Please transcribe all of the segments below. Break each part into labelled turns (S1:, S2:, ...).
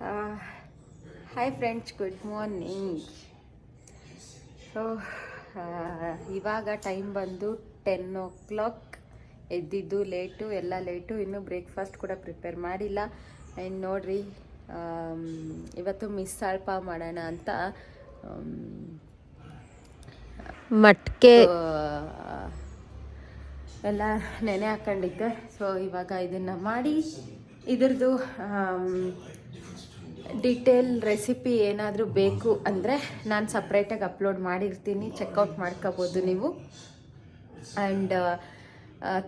S1: Hi friends good morning so ಇವಾಗ time ಬಂದು ten o'clock ಎದ್ದಿದ್ದು ಲೇಟು ಎಲ್ಲ ಲೇಟು ಇನ್ನೂ ಬ್ರೇಕ್ಫಾಸ್ಟ್ ಕೂಡ ಪ್ರಿಪೇರ್ ಮಾಡಿಲ್ಲ. ಆ್ಯಂಡ್ ನೋಡ್ರಿ ಇವತ್ತು ಮಿಸ್ ಅಲ್ಪ ಮಾಡೋಣ ಅಂತ ಮಟ್ಕೆ. ಎಲ್ಲ ನೆನೆ ಹಾಕೊಂಡಿದ್ದೆ. ಸೊ ಇವಾಗ ಇದನ್ನು ಮಾಡಿ ಇದ್ರದ್ದು ಡಿಟೇಲ್ ರೆಸಿಪಿ ಏನಾದರೂ ಬೇಕು ಅಂದರೆ ನಾನು ಸಪ್ರೇಟಾಗಿ ಅಪ್ಲೋಡ್ ಮಾಡಿರ್ತೀನಿ. ಚೆಕ್ಔಟ್ ಮಾಡ್ಕೋಬೋದು ನೀವು. ಆ್ಯಂಡ್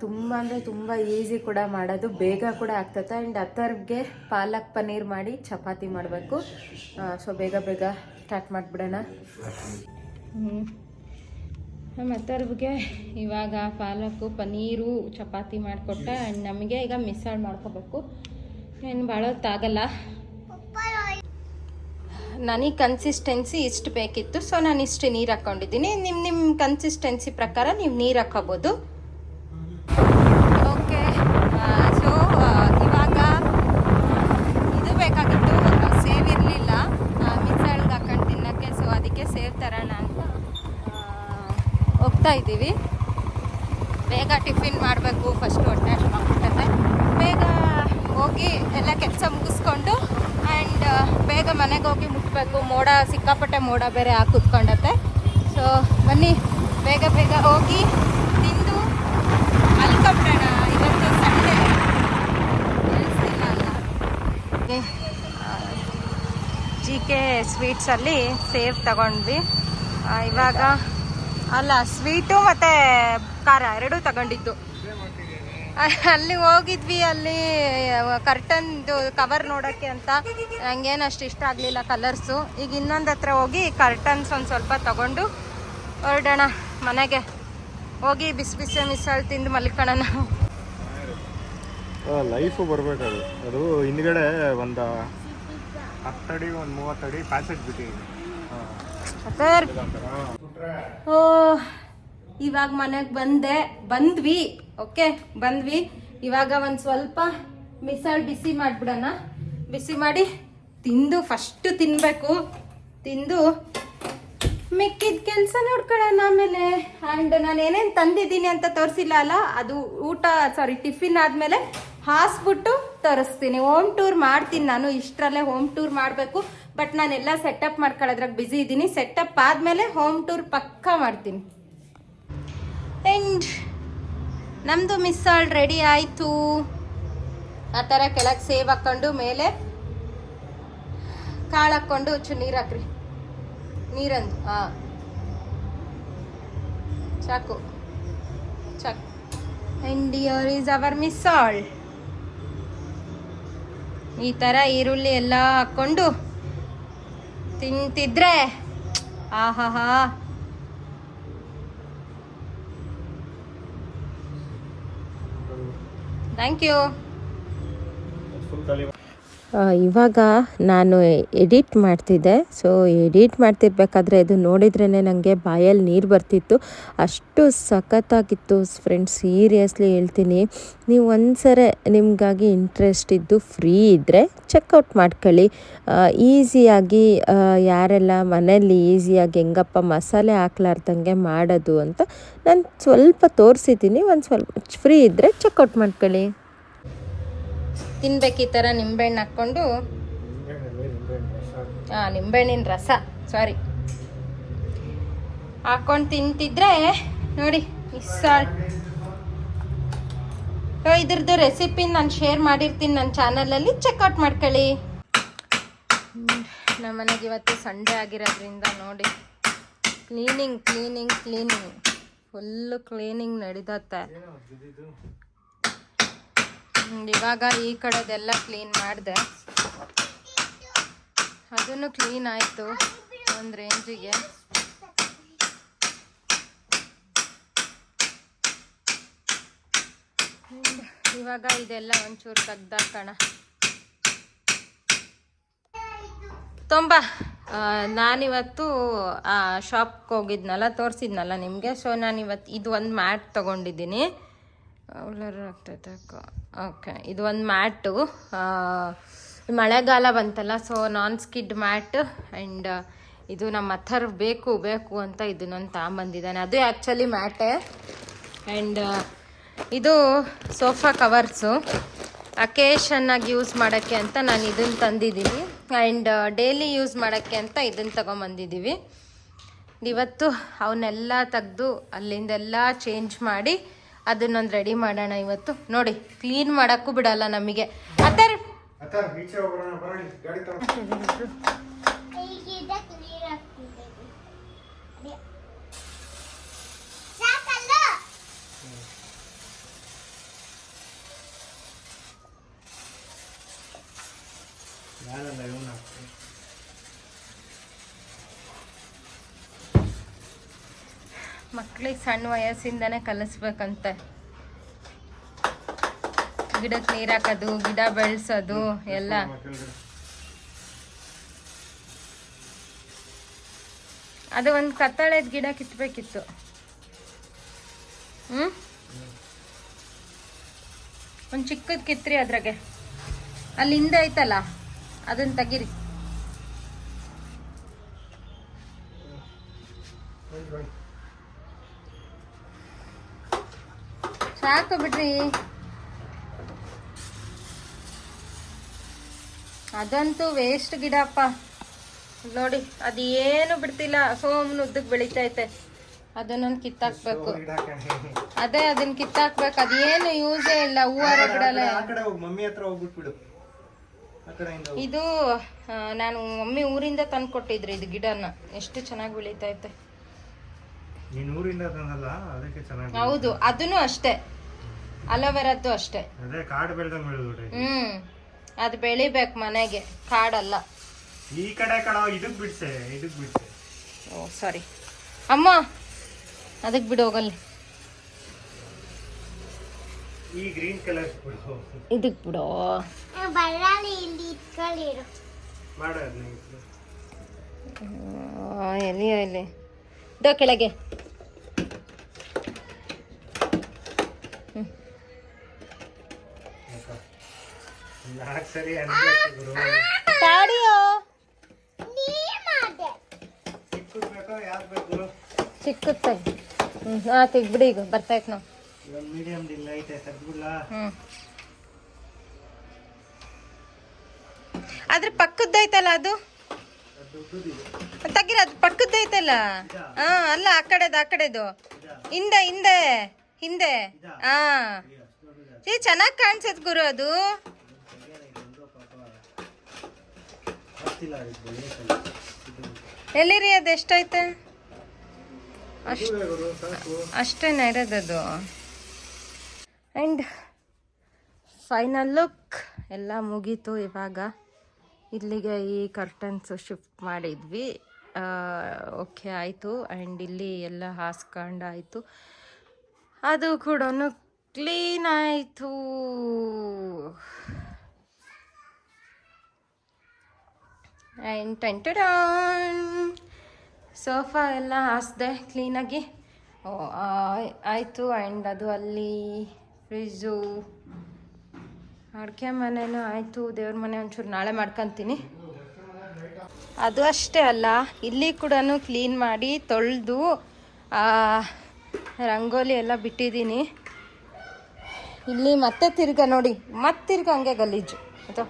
S1: ತುಂಬ ಅಂದರೆ ತುಂಬ ಈಸಿ ಕೂಡ ಮಾಡೋದು. ಬೇಗ ಕೂಡ ಆಗ್ತದೆ. ಆ್ಯಂಡ್ ಅಥರ್ಗೆ ಪಾಲಕ್ ಪನ್ನೀರ್ ಮಾಡಿ ಚಪಾತಿ ಮಾಡಬೇಕು. ಸೊ ಬೇಗ ಬೇಗ ಸ್ಟಾರ್ಟ್ ಮಾಡಿಬಿಡೋಣ. ನಮ್ಮ ಅತ್ತರ್ಗೆ ಇವಾಗ ಪಾಲಕು, ಪನ್ನೀರು, ಚಪಾತಿ ಮಾಡಿಕೊಟ್ಟ. ಆ್ಯಂಡ್ ನಮಗೆ ಈಗ ಮಿಸ್ಸಾಳ್ ಮಾಡ್ಕೋಬೇಕು. ಏನು ಭಾಳ ಹೊತ್ತಾಗಲ್ಲ ನನಗೆ ಕನ್ಸಿಸ್ಟೆನ್ಸಿ ಇಷ್ಟು ಬೇಕಿತ್ತು. ಸೊ ನಾನು ಇಷ್ಟು ನೀರು ಹಾಕ್ಕೊಂಡಿದ್ದೀನಿ ನಿಮ್ಮ ನಿಮ್ಮ ಕನ್ಸಿಸ್ಟೆನ್ಸಿ ಪ್ರಕಾರ ನೀವು ನೀರು ಹಾಕ್ಕೋಬೋದು ಓಕೆ ಸೊ ಇವಾಗ ಇದು ಬೇಕಾಗಿತ್ತು ಸೇವ್ ಇರಲಿಲ್ಲ ಮಿಸಳ್ಗೆ ಹಾಕೊಂಡು ತಿನ್ನೋಕ್ಕೆ ಸೊ ಅದಕ್ಕೆ ಸೇವ್ ತರೋಣ ಅಂತ ಆ, ಹೋಗ್ತಾ ಇದ್ದೀವಿ ಬೇಗ ಟಿಫಿನ್ ಮಾಡಬೇಕು ಫಸ್ಟ್ ಹೊಟ್ಟೆ ಆಗ್ಬಿಟ್ಟದೆ ಬೇಗ ಹೋಗಿ ಎಲ್ಲ ಕೆಲಸ ಮುಗಿಸ್ಕೊಂಡು ಆ್ಯಂಡ್ ಬೇಗ ಮನೆಗೆ ಹೋಗಿ ಮುಟ್ಟಬೇಕು ಮೋಡ ಸಿಕ್ಕಾಪಟ್ಟೆ ಮೋಡ ಬೇರೆ ಹಾಕಿ ಕುತ್ಕೊಂಡತ್ತೆ. ಸೊ ಬನ್ನಿ ಬೇಗ ಬೇಗ ಹೋಗಿ ತಿಂದು ಮಲ್ಕೊಂಬಿಡೋಣ ಇವತ್ತು ಸಂಡೇ. ಕೇಳಿಸ್ತಿಲ್ಲ ಅಲ್ಲ. ಜಿ ಕೆ ಸ್ವೀಟ್ಸಲ್ಲಿ ಸೇವ್ ತಗೊಂಡ್ವಿ. ಆ, ಇವಾಗ ಅಲ್ಲ ಸ್ವೀಟು ಮತ್ತು ಖಾರ ಎರಡೂ ತಗೊಂಡಿದ್ದು. ಅಲ್ಲಿ ಹೋಗಿದ್ವಿ ಅಲ್ಲಿ ಕರ್ಟನ್ದು ಕವರ್ ನೋಡೋಕ್ಕೆ ಅಂತ. ನಂಗೇನು ಅಷ್ಟು ಇಷ್ಟ ಆಗಲಿಲ್ಲ ಕಲರ್ಸು ಈಗ ಇನ್ನೊಂದು ಹತ್ರ ಹೋಗಿ ಕರ್ಟನ್ಸ್ ಒಂದು ಸ್ವಲ್ಪ ತಗೊಂಡು ಹೊರಡೋಣ ಮನೆಗೆ. ಹೋಗಿ ಬಿಸಿ ಬಿಸಿ ಮಿಸಾಲ್ ತಿಂದು ಮಲ್ಕೊಳ್ಳೋಣ
S2: ಲೈಫು ಬರಬೇಕಾದ್ರೆ ಅದು ಹಿಂದ್ಗಡೆ ಒಂದು ಹತ್ತಡಿ ಒಂದು ಮೂವತ್ತಡಿ ಪ್ಯಾಸೇಜ್ ಬಿಟ್ಟಿದ್ದೀನಿ
S1: ಸರ್ ಓ ಇವಾಗ ಮನೆಗೆ ಬಂದೆ, ಬಂದ್ವಿ ಓಕೆ ಬಂದ್ವಿ. ಇವಾಗ ಒಂದು ಸ್ವಲ್ಪ ಮಿಸಲ್ ಬಿಸಿ ಮಾಡಿಬಿಡೋಣ. ಬಿಸಿ ಮಾಡಿ ತಿಂದು ಫಸ್ಟು ತಿನ್ನಬೇಕು ತಿಂದು ಮಿಕ್ಕಿದ ಕೆಲಸ ನೋಡ್ಕೊಳ್ಳೋಣ ಆಮೇಲೆ. ಆ್ಯಂಡ್ ನಾನು ಏನೇನು ತಂದಿದ್ದೀನಿ ಅಂತ ತೋರಿಸಿಲ್ಲ ಅಲ್ಲ, ಅದು ಊಟ ಸಾರಿ ಟಿಫಿನ್ ಆದಮೇಲೆ ಹಾಸ್ಬಿಟ್ಟು ತೋರಿಸ್ತೀನಿ. ಹೋಮ್ ಟೂರ್ ಮಾಡ್ತೀನಿ ನಾನು, ಇಷ್ಟರಲ್ಲೇ ಹೋಮ್ ಟೂರ್ ಮಾಡಬೇಕು. ಬಟ್ ನಾನೆಲ್ಲ ಸೆಟಪ್ ಮಾಡ್ಕೊಳ್ಳೋದ್ರಾಗ ಬ್ಯುಸಿ ಇದ್ದೀನಿ ಸೆಟಪ್ ಆದಮೇಲೆ ಹೋಮ್ ಟೂರ್ ಪಕ್ಕಾ ಮಾಡ್ತೀನಿ. ಆ್ಯಂಡ್ ನಮ್ಮದು ಮಿಸ್ಸಾಲ್ ರೆಡಿ ಆಯಿತು. ಆ ಥರ ಕೆಳಗೆ ಸೇವ್ ಹಾಕ್ಕೊಂಡು ಮೇಲೆ ಕಾಳು ಹಾಕ್ಕೊಂಡು ಚು ನೀರು ಹಾಕ್ರಿ. ನೀರಂದು ಹಾಂ ಚಾಕು. ಚಾಕು. And here is our misal ಈ ಥರ ಈರುಳ್ಳಿ ಎಲ್ಲ ಹಾಕ್ಕೊಂಡು ತಿಂತಿದ್ರೆ, ಆಹಾಹಾ. ಥ್ಯಾಂಕ್ ಯು
S2: ಫುಲ್ ಖಾಲಿ
S3: ಇವಾಗ ನಾನು ಎಡಿಟ್ ಮಾಡ್ತಿದ್ದೆ. ಸೊ ಎಡಿಟ್ ಮಾಡ್ತಿರ್ಬೇಕಾದ್ರೆ ಇದು ನೋಡಿದ್ರೇ ನನಗೆ ಬಾಯಲ್ಲಿ ನೀರು ಬರ್ತಿತ್ತು. ಅಷ್ಟು ಸಖತ್ತಾಗಿತ್ತು ಫ್ರೆಂಡ್ಸ್ ಸೀರಿಯಸ್ಲಿ ಹೇಳ್ತೀನಿ. ನೀವು ಒಂದ್ಸರಿ ನಿಮಗಾಗಿ ಇಂಟ್ರೆಸ್ಟ್ ಇದ್ದು ಫ್ರೀ ಇದ್ದರೆ ಚೆಕ್ಔಟ್ ಮಾಡ್ಕೊಳ್ಳಿ. ಈಸಿಯಾಗಿ ಯಾರೆಲ್ಲ ಮನೆಯಲ್ಲಿ ಈಸಿಯಾಗಿ ಹೆಂಗಪ್ಪ ಮಸಾಲೆ ಹಾಕ್ಲಾರ್ದಂಗೆ ಮಾಡೋದು ಅಂತ ನಾನು ಸ್ವಲ್ಪ ತೋರಿಸಿದ್ದೀನಿ. ಒಂದು ಸ್ವಲ್ಪ ಫ್ರೀ ಇದ್ದರೆ ಚೆಕ್ಔಟ್ ಮಾಡ್ಕೊಳ್ಳಿ.
S1: ತಿನ್ಬೇಕು ಈ ಥರ ನಿಂಬೆಹಣ್ಣು ಹಾಕ್ಕೊಂಡು. ಹಾಂ ನಿಂಬೆಹಣ್ಣಿನ ರಸ ಸಾರಿ ಹಾಕ್ಕೊಂಡು ತಿಂತಿದ್ರೆ, ನೋಡಿ ಮಿಸ್ಸಾಲ್ ಸೊ ಇದ್ರದ್ದು ರೆಸಿಪಿ ನಾನು ಶೇರ್ ಮಾಡಿರ್ತೀನಿ ನನ್ನ ಚಾನಲಲ್ಲಿ ಚೆಕ್ಔಟ್ ಮಾಡ್ಕೊಳ್ಳಿ. ನಮ್ಮ ಮನೆಗೆ ಇವತ್ತು ಸಂಡೇ ಆಗಿರೋದ್ರಿಂದ ನೋಡಿ cleaning cleaning cleaning full cleaning ನಡೀತತ್ತೆ ಇವಾಗ ಈ ಕಡೆದೆಲ್ಲ ಕ್ಲೀನ್ ಮಾಡಿದೆ. ಅದನ್ನು ಕ್ಲೀನ್ ಆಯಿತು ಒಂದು ರೇಂಜಿಗೆ ಇವಾಗ ಇದೆಲ್ಲ ಒಂಚೂರು ತೆಗ್ದಾಕೋಣ ತುಂಬ ನಾನಿವತ್ತು ಶಾಪ್ಗೆ ಹೋಗಿದ್ನಲ್ಲ, ತೋರಿಸಿದ್ನಲ್ಲ ನಿಮಗೆ? ಸೊ ನಾನಿವತ್ತು ಇದು ಒಂದು ಮ್ಯಾಟ್ ತೊಗೊಂಡಿದ್ದೀನಿ. ಅವಳರ ಆಗ್ತೈತೆ ಓಕೆ ಇದು ಒಂದು ಮ್ಯಾಟು ಮಳೆಗಾಲ ಬಂತಲ್ಲ so non skid mat and ಇದು ನಮ್ಮ ಅಥರ್ ಬೇಕು ಬೇಕು ಅಂತ ಇದನ್ನೊಂದು ತಗೊಂಬಂದಿದ್ದಾನೆ. ಅದು ಆ್ಯಕ್ಚುಲಿ ಮ್ಯಾಟೆ ಆ್ಯಂಡ್ ಇದು ಸೋಫಾ ಕವರ್ಸು ಅಕೇಶನ್ನಾಗಿ ಯೂಸ್ ಮಾಡೋಕ್ಕೆ ಅಂತ ನಾನು ಇದನ್ನು ತಂದಿದ್ದೀನಿ. ಆ್ಯಂಡ್ ಡೈಲಿ ಯೂಸ್ ಮಾಡೋಕ್ಕೆ ಅಂತ ಇದನ್ನು ತೊಗೊಂಬಂದಿದ್ದೀವಿ. ಇವತ್ತು ಅವನ್ನೆಲ್ಲ ತೆಗೆದು ಅಲ್ಲಿಂದೆಲ್ಲ ಚೇಂಜ್ ಮಾಡಿ ಅದನ್ನೊಂದು ರೆಡಿ ಮಾಡೋಣ ಇವತ್ತು. ನೋಡಿ ಕ್ಲೀನ್ ಮಾಡೋಕ್ಕೂ ಬಿಡಲ್ಲ ನಮಗೆ. ಮತ್ತೆ
S2: ಅತ್ತ
S1: ಮಕ್ಳಿಗೆ ಸಣ್ಣ ವಯಸ್ಸಿಂದನೇ ಕಲಿಸ್ಬೇಕಂತ. ಗಿಡಕ್ಕೆ ನೀರು ಹಾಕೋದು, ಗಿಡ ಬೆಳೆಸೋದು, ಎಲ್ಲ. ಅದು ಒಂದು ಕತ್ತಳೆದ ಗಿಡ ಕಿತ್ಬೇಕಿತ್ತು. ಹ್ಞೂ ಒಂದು ಚಿಕ್ಕದು ಕಿತ್ರಿ ಅದ್ರಾಗೆ. ಅಲ್ಲಿ ಹಿಂದೆ ಐತಲ್ಲ? ಅದನ್ನು ತೆಗೀರಿ
S2: ಬನ್ನಿ, ಬನ್ನಿ.
S1: ಸಾಕು ಬಿಡ್ರಿ. ಅದಂತೂ ವೇಸ್ಟ್ ಗಿಡಪ್ಪ. ನೋಡಿ ಅದು ಏನು ಬಿಡ್ತಿಲ್ಲ. ಸೋಮ್ನ ಉದ್ದಕ್ಕೆ ಬೆಳಿತೈತೆ. ಅದನ್ನೊಂದು ಕಿತ್ತಾಕ್ಬೇಕು. ಅದೇ ಅದನ್ನ ಕಿತ್ತಾಕ್ಬೇಕು. ಅದೇನು ಯೂಸೇ ಇಲ್ಲ. ಹೂವಾರ ಬಿಡಲ್ಲ. ಇದು ನಾನು ಮಮ್ಮಿ ಊರಿಂದ ತಂದು ಕೊಟ್ಟಿದ್ರಿ ಇದು ಗಿಡನ. ಎಷ್ಟು ಚೆನ್ನಾಗಿ ಬೆಳಿತೈತೆ.
S2: ನೀನ್ ಊರಿಂದ ತಂದಲ್ಲ ಅದಕ್ಕೆ ಚೆನ್ನಾಗಿ
S1: ಹೌದು ಅದನ್ನು ಅಷ್ಟೇ. ಅಲೋವೆರಾದ್ದು ಅಷ್ಟೇ.
S2: ಅದೇ ಕಾಡು ಬೆಳ್ದಂಗ್ ಬೆಳೆದ್ಬಿಟ್ರೆ
S1: ಹ್ಮ್ ಅದು ಬೆಳಿಬೇಕು ಮನೆಗೆ ಕಾಡಲ್ಲ.
S2: ಈ ಕಡೆ ಕಡೆ ಇದಕ್ ಬಿಡ್ಸೆ ಇದಕ್ ಬಿಡ್ಸೆ.
S1: ಓ ಸಾರಿ. ಅಮ್ಮ ಅದಕ್ಕೆ ಬಿಡು ಹೋಗಲ್ಲ.
S2: ಈ ಗ್ರೀನ್ ಕಲರ್ ಬಿಡು.
S1: ಇದಕ್ಕೆ ಬಿಡು.
S4: ಬಳ್ಳಾಳಿ ಇಲ್ಲಿ
S2: ಮಾಡು
S1: ಎಲ್ಲಿ ಎಲ್ಲಿ? ಇದೋ ಕೆಳಗೆ.
S2: ನಾಲ್ಕು ಸರಿ ಅನ್ಬೇಕು ಗುರು.
S1: ತಾಡಿಯೋ.
S4: ನೀ ಮಾಡೆ
S2: ಚಿಕ್ಕದ್ ಬೇಕೋ ಯಾವ್ದು ಬೇಕು
S1: ಚಿಕ್ಕದ್ ತೆಗಿ ಹ್ಞೂ ಹಾಂ ತೆಗ್ಬಿಡಿ ಈಗ ಬರ್ತಾಯ್ತು ನಾವು
S2: ಇವಾಗ ಮೀಡಿಯಮ್ ಇಲ್ಲ ಐತೆ ತೆಗ್ದ್ಬಿಡ್ಲಾ?
S1: ಹ್ಞೂ ಅದ್ರ ಪಕ್ಕದ್ದೈತಲ್ಲ ಅದು? ತೆಗಿರ ಅದು ಪಕ್ಕದ್ದೈತಲ್ಲ? ಹಾ ಅಲ್ಲ ಆ ಕಡೆದು ಆ ಕಡೆದು. ಹಿಂದೆ ಹಿಂದೆ ಹಿಂದೆ. ಹಾ ಏ ಚೆನ್ನಾಗಿ ಕಾಣಿಸತ್ ಗುರು ಅದು
S2: ಗೊತ್ತಿಲ್ಲ ಅದಕ್ಕೆ ಬೆಳೆಸಲ್ಲ.
S1: ಎಲ್ಲಿರಿ ಅದು ಎಷ್ಟೈತೆ?
S2: ಅಷ್ಟು
S1: ಅಷ್ಟೇನ ಇರೋದದು ಆ್ಯಂಡ್ ಫೈನಲ್ ಲುಕ್ ಎಲ್ಲ ಮುಗೀತು ಇವಾಗ. ಇಲ್ಲಿಗೆ ಈ ಕರ್ಟನ್ಸು ಶಿಫ್ಟ್ ಮಾಡಿದ್ವಿ. ಓಕೆ ಆಯಿತು. ಆ್ಯಂಡ್ ಇಲ್ಲಿ ಎಲ್ಲ ಹಾಸ್ಕೊಂಡಾಯಿತು ಅದು ಕೂಡ ಕ್ಲೀನ್ ಆಯಿತು. ಆ್ಯಂಡ್ ಟೆಂಟಡಾನ್ ಸೋಫಾ ಎಲ್ಲ ಹಾಸಿದೆ ಕ್ಲೀನಾಗಿ ಓ, ಆಯ್- ಆಯಿತು. ಆ್ಯಂಡ್ ಅದು ಅಲ್ಲಿ ಫ್ರಿಜ್ಜು ಅಡುಗೆ ಮನೆನೂ ಆಯಿತು. ದೇವ್ರ ಮನೆ ಒಂಚೂರು ನಾಳೆ ಮಾಡ್ಕೊತೀನಿ. ಅದು ಅಷ್ಟೇ ಅಲ್ಲ ಇಲ್ಲಿ ಕೂಡ ಕ್ಲೀನ್ ಮಾಡಿ ತೊಳೆದು ರಂಗೋಲಿ ಎಲ್ಲ ಬಿಟ್ಟಿದ್ದೀನಿ. ಇಲ್ಲಿ ಮತ್ತೆ ತಿರ್ಗ ನೋಡಿ ಮತ್ತೆ ತಿರ್ಗ ಹಂಗೆ ಗಲೀಜು. ಆಯ್ತಾ?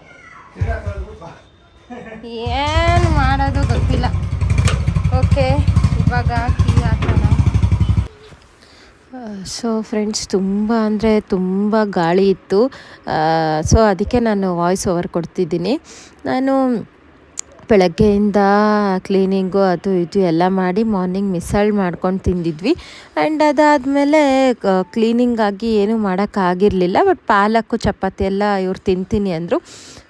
S1: ಏನು ಮಾಡೋದು ಗೊತ್ತಿಲ್ಲ. ಓಕೆ ಇವಾಗ ಕೀ ಹಾಕೋಣ.
S3: ಸೊ ಫ್ರೆಂಡ್ಸ್ ತುಂಬ ಅಂದರೆ ತುಂಬ ಗಾಳಿ ಇತ್ತು. ಸೊ ಅದಕ್ಕೆ ನಾನು ವಾಯ್ಸ್ ಓವರ್ ಕೊಡ್ತಿದ್ದೀನಿ. ನಾನು ಬೆಳಗ್ಗೆಯಿಂದ ಕ್ಲೀನಿಂಗು ಅದು ಇದು ಎಲ್ಲ ಮಾಡಿ ಮಾರ್ನಿಂಗ್ ಮಿಸಲ್ ಮಾಡ್ಕೊಂಡು ತಿಂದಿದ್ವಿ. ಆ್ಯಂಡ್ ಅದಾದಮೇಲೆ ಕ್ಲೀನಿಂಗಾಗಿ ಏನೂ ಮಾಡೋಕ್ಕಾಗಿರಲಿಲ್ಲ. ಬಟ್ ಪಾಲಕ್ಕು ಚಪಾತಿ ಎಲ್ಲ ಇವ್ರು ತಿಂತೀನಿ ಅಂದರು.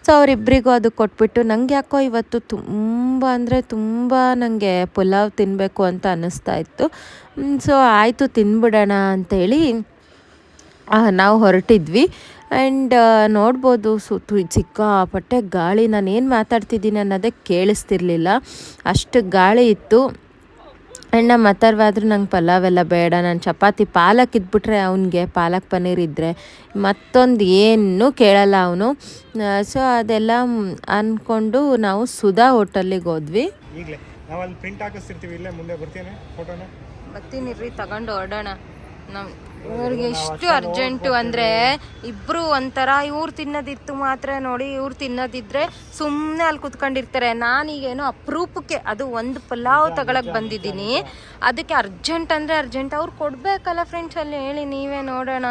S3: ಸೊ ಅವರಿಬ್ಬರಿಗೂ ಅದು ಕೊಟ್ಬಿಟ್ಟು ನಂಗೆ ಯಾಕೋ ಇವತ್ತು ತುಂಬ ಅಂದರೆ ತುಂಬ ನನಗೆ ಪುಲಾವ್ ತಿನ್ನಬೇಕು ಅಂತ ಅನ್ನಿಸ್ತಾ ಇತ್ತು. ಸೊ ಆಯಿತು ತಿನ್ಬಿಡೋಣ ಅಂತೇಳಿ ಆ, ನಾವು ಹೊರಟಿದ್ವಿ. ಆ್ಯಂಡ್ ನೋಡ್ಬೋದು ಸುತ್ತು ಸಿಕ್ಕಾಪಟ್ಟೆ ಗಾಳಿ ನಾನು ಏನು ಮಾತಾಡ್ತಿದ್ದೀನಿ ಅನ್ನೋದೇ ಕೇಳಿಸ್ತಿರ್ಲಿಲ್ಲ. ಅಷ್ಟು ಗಾಳಿ ಇತ್ತು. ಅಣ್ಣ ಮತ್ತರ್ವಾದ್ರೂ ನಂಗೆ ಪಲಾವ್ ಎಲ್ಲ ಬೇಡ. ನಾನು ಚಪಾತಿ ಪಾಲಕ್ ಇದ್ಬಿಟ್ರೆ ಅವನಿಗೆ ಪಾಲಕ್ ಪನ್ನೀರ್ ಇದ್ದರೆ ಮತ್ತೊಂದು ಏನೂ ಕೇಳಲ್ಲ ಅವನು. ಸೊ ಅದೆಲ್ಲ ಅಂದ್ಕೊಂಡು ನಾವು ಸುಧಾ ಹೋಟೆಲಿಗೆ ಹೋದ್ವಿ.
S2: ಈಗಲೇ ನಾವು ಅಲ್ಲಿ ಪ್ರಿಂಟ್ ಹಾಕಿಸ್ತಿರ್ತೀವಿ ಇಲ್ಲೇ ಮುಂದೆ ಬರ್ತೀನಿ ಫೋಟೋನ
S1: ಬರ್ತೀನಿ ರೀ ತಗೊಂಡು ಹೊರಡೋಣ. ನಮ್ ಇವ್ರಿಗೆ ಎಷ್ಟು ಅರ್ಜೆಂಟು ಅಂದ್ರೆ ಇಬ್ರು ಒಂಥರ ಇವ್ರು ತಿನ್ನೋದಿತ್ತು ಮಾತ್ರ ನೋಡಿ, ಇವ್ರು ತಿನ್ನೋದಿದ್ರೆ ಸುಮ್ಮನೆ ಅಲ್ಲಿ ಕುತ್ಕೊಂಡಿರ್ತಾರೆ. ನಾನೀಗೇನು ಅಪರೂಪಕ್ಕೆ ಅದು ಒಂದು ಪಲಾವ್ ತಗೊಳಕ್ಕೆ ಬಂದಿದ್ದೀನಿ. ಅದಕ್ಕೆ ಅರ್ಜೆಂಟ್ ಅಂದ್ರೆ ಅರ್ಜೆಂಟ್. ಅವ್ರು ಕೊಡ್ಬೇಕಲ್ಲ ಫ್ರೆಂಡ್ಸ್ ಅಲ್ಲಿ, ಹೇಳಿ ನೀವೇ ನೋಡೋಣ.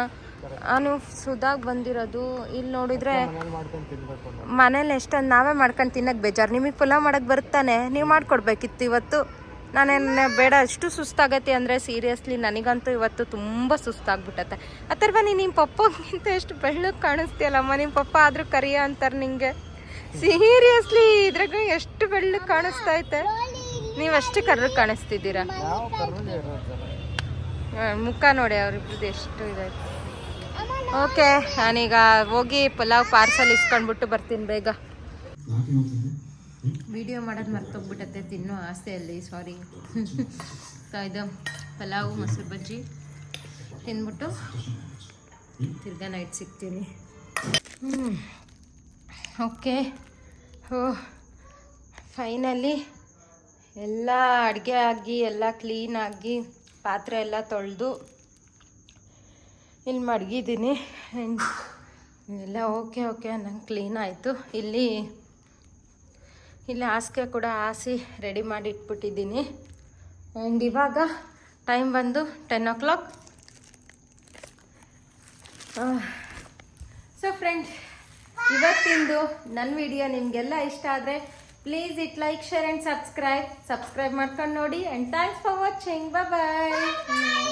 S1: ನಾನು ಸುಧಾಗ್ ಬಂದಿರೋದು. ಇಲ್ಲಿ ನೋಡಿದ್ರೆ
S2: ಮನೇಲಿ
S1: ಎಷ್ಟೊಂದು ನಾವೇ ಮಾಡ್ಕೊಂಡು ತಿನ್ನಕ್ಕೆ ಬೇಜಾರು. ನಿಮಗೆ ಪುಲಾವ್ ಮಾಡಕ್ಕೆ ಬರುತ್ತಾನೆ. ನೀವು ಮಾಡ್ಕೊಡ್ಬೇಕಿತ್ತು ಇವತ್ತು. ನಾನೇನು ಬೇಡ, ಅಷ್ಟು ಸುಸ್ತಾಗತ್ತೆ ಅಂದರೆ ಸೀರಿಯಸ್ಲಿ ನನಗಂತೂ ಇವತ್ತು ತುಂಬ ಸುಸ್ತಾಗ್ಬಿಟ್ಟತ್ತೆ. ಅಥರ್ವ, ನೀನು ನಿಮ್ಮ ಪಪ್ಪಗಿಂತ ಎಷ್ಟು ಬೆಳ್ಳಗೆ ಕಾಣಿಸ್ತೀಯಲ್ಲಮ್ಮ ನಿಮ್ಮ ಪಪ್ಪ ಆದರೂ ಕರಿಯ ಅಂತಾರೆ ನಿಂಗೆ? ಸೀರಿಯಸ್ಲಿ ಇದ್ರಾಗ ಎಷ್ಟು ಬೆಳ್ಳಗೆ ಕಾಣಿಸ್ತಾ ಐತೆ? ನೀವು ಅಷ್ಟು ಕರ್ರಗೆ ಕಾಣಿಸ್ತಿದ್ದೀರಾ? ಮುಖ ನೋಡಿ ಅವ್ರಿಬ್ರದ್ದು ಎಷ್ಟು ಇದೈತೆ ಓಕೆ ನಾನೀಗ ಹೋಗಿ ಪಲಾವ್ ಪಾರ್ಸಲ್ ಇಸ್ಕೊಂಡ್ಬಿಟ್ಟು ಬರ್ತೀನಿ ಬೇಗ. ವಿಡಿಯೋ ಮಾಡೋದು ಮರ್ತೋಗ್ಬಿಟ್ಟತ್ತೆ ತಿನ್ನೋ ಆಸೆಯಲ್ಲಿ ಸಾರಿ ಇದು ಪಲಾವು, ಮೊಸರು ಬಜ್ಜಿ. ತಿಂದ್ಬಿಟ್ಟು ತಿರ್ಗಾ ನೈಟ್ ಸಿಗ್ತೀನಿ. ಓಕೆ ಹೋ ಫೈನಲಿ ಎಲ್ಲ ಅಡುಗೆ ಆಗಿ, ಎಲ್ಲ ಕ್ಲೀನಾಗಿ ಪಾತ್ರೆ ಎಲ್ಲ ತೊಳೆದು ಇಲ್ಲಿ ಮಡಗಿದ್ದೀನಿ. ಎಲ್ಲ ಓಕೆ ಓಕೆ ನಂಗೆ ಕ್ಲೀನ್ ಆಯಿತು. ಇಲ್ಲಿ ಇಲ್ಲಿ ಹಾಸಿಗೆ ಕೂಡ ಹಾಸಿ ರೆಡಿ ಮಾಡಿ ಇಟ್ಬಿಟ್ಟಿದ್ದೀನಿ. ಆ್ಯಂಡ್ ಇವಾಗ ಟೈಮ್ ಬಂದು ten o'clock so friends ಇವತ್ತಿಂದು ನನ್ನ ವಿಡಿಯೋ ನಿಮಗೆಲ್ಲ ಇಷ್ಟ ಆದರೆ please it like share and subscribe subscribe ಮಾಡ್ಕೊಂಡು ನೋಡಿ. And thanks for watching bye